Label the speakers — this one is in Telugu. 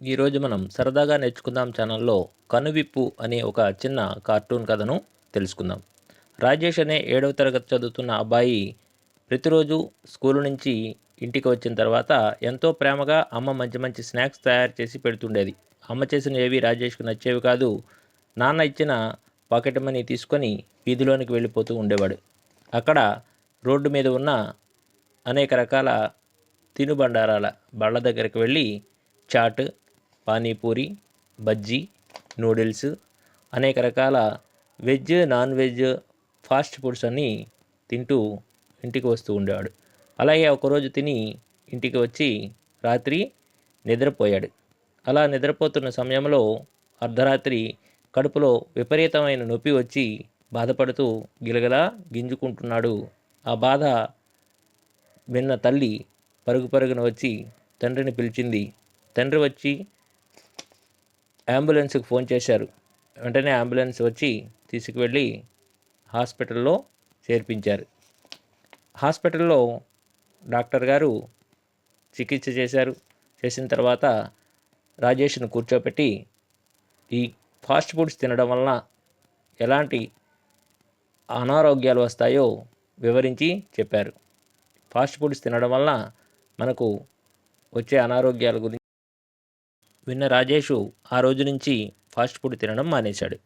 Speaker 1: ఈరోజు మనం సరదాగా నేర్చుకుందాం ఛానల్లో కనువిప్పు అనే ఒక చిన్న కార్టూన్ కథను తెలుసుకుందాం. రాజేష్ అనే ఏడవ తరగతి చదువుతున్న అబ్బాయి ప్రతిరోజు స్కూల్ నుంచి ఇంటికి వచ్చిన తర్వాత ఎంతో ప్రేమగా అమ్మ మంచి మంచి స్నాక్స్ తయారు చేసి పెడుతుండేది. అమ్మ చేసిన ఏవి రాజేష్కు నచ్చేవి కాదు నాన్న ఇచ్చిన పాకెట్ మనీ తీసుకొని వీధిలోనికి వెళ్ళిపోతూ ఉండేవాడు. అక్కడ రోడ్డు మీద ఉన్న అనేక రకాల తినుబండారాల బళ్ళ దగ్గరికి వెళ్ళి చాట్ పానీపూరి బజ్జీ నూడిల్స్ అనేక రకాల veg non veg fast foods అన్నీ తింటూ ఇంటికి వస్తూ ఉండేవాడు. అలాగే ఒకరోజు తిని ఇంటికి వచ్చి రాత్రి నిద్రపోయాడు. అలా నిద్రపోతున్న సమయంలో అర్ధరాత్రి కడుపులో విపరీతమైన నొప్పి వచ్చి బాధపడుతూ గిలగలా గింజుకుంటున్నాడు. ఆ బాధ విన్న తల్లి పరుగు పరుగున వచ్చి తండ్రిని పిలిచింది తండ్రి వచ్చి అంబులెన్స్కి ఫోన్ చేశారు. వెంటనే అంబులెన్స్ వచ్చి తీసుకువెళ్ళి హాస్పిటల్లో చేర్పించారు. హాస్పిటల్లో డాక్టర్ గారు చికిత్స చేశారు. చేసిన తర్వాత రాజేష్ను కూర్చోపెట్టి ఈ ఫాస్ట్ ఫుడ్స్ తినడం వలన ఎలాంటి అనారోగ్యాలు వస్తాయో వివరించి చెప్పారు. ఫాస్ట్ ఫుడ్స్ తినడం వలన మనకు వచ్చే అనారోగ్యాల గురించి విన్న రాజేషు ఆ రోజు నుంచి ఫాస్ట్ ఫుడ్ తినడం మానేశాడు.